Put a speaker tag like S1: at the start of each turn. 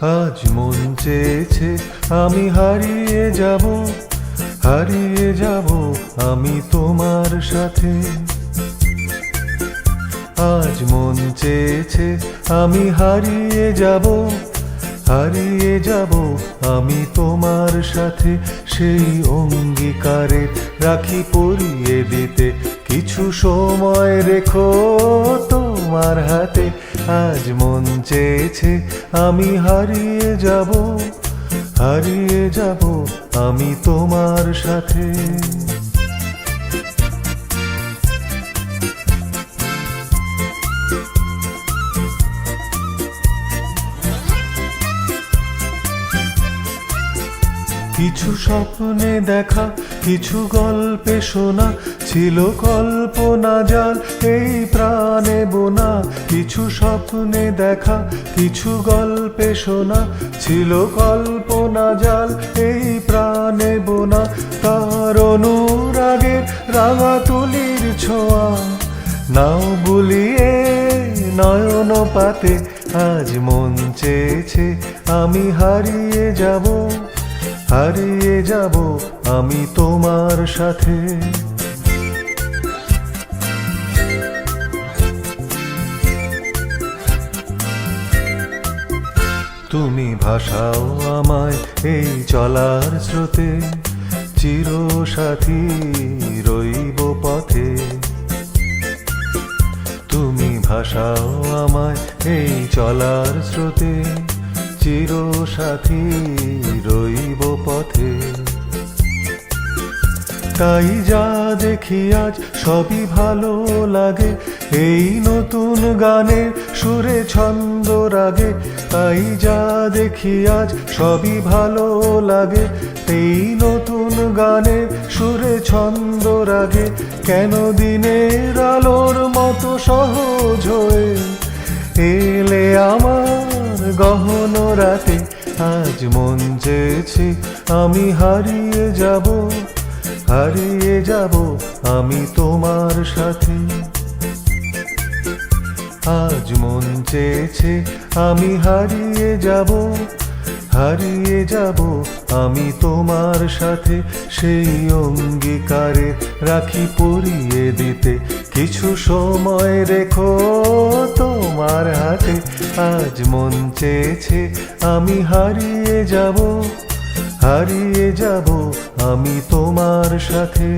S1: আজ মন চেয়েছে, আমি হারিয়ে যাব হারিয়ে যাব আমি তোমার সাথে। আজ মন চেয়েছে, আমি হারিয়ে যাব হারিয়ে যাব আমি তোমার সাথে। সেই অঙ্গীকারে রাখি পরিয়ে দিতে, কিছু সময় রেখো তোমার হাতে। আজ মন চেয়েছে আমি হারিয়ে যাব হারিয়ে যাব আমি তোমার সাথে। কিছু স্বপ্নে দেখা, কিছু গল্পে শোনা, ছিল কল্পনা জাল এই প্রাণে বোনা। কিছু স্বপ্নে দেখা, কিছু গল্পে শোনা, ছিল কল্পনা জাল এই প্রাণে বোনা। তার অনুরাগের রাঙা তুলির ছোঁয়া। নাও বুলিয়ে নয়ন পাতে আজ মন চেয়েছে, আমি হারিয়ে যাব। হারিয়ে যাব আমি তোমার সাথে। তুমি ভাষাও আমায় এই চলার স্রোতে চির সাথী রইব পথে। তুমি ভাষাও আমায় এই চলার স্রোতে চির সাথী রইব পথে। তাই যা দেখি আজ সবই ভালো লাগে। এই নতুন গানে সুরে ছন্দ রাগে। তাই যা দেখি আজ সবই ভালো লাগে। এই নতুন গানে সুরে ছন্দ রাগে। কেন দিনের আলোর মতো সহজ হয়ে এলে আমার গহন রাতে আজ মন চেয়েছে, আমি হারিয়ে যাব হারিয়ে যাব আমি তোমার সাথে। আজ মন চেয়েছে, আমি হারিয়ে যাব হারিয়ে যাব আমি তোমার সাথে। সেই অঙ্গীকারে রাখি পরিয়ে দিতে, কিছু সময় রেখো। তোমার হাতে আজ মন চেয়েছে আমি হারিয়ে যাব হারিয়ে যাব আমি তোমার সাথে।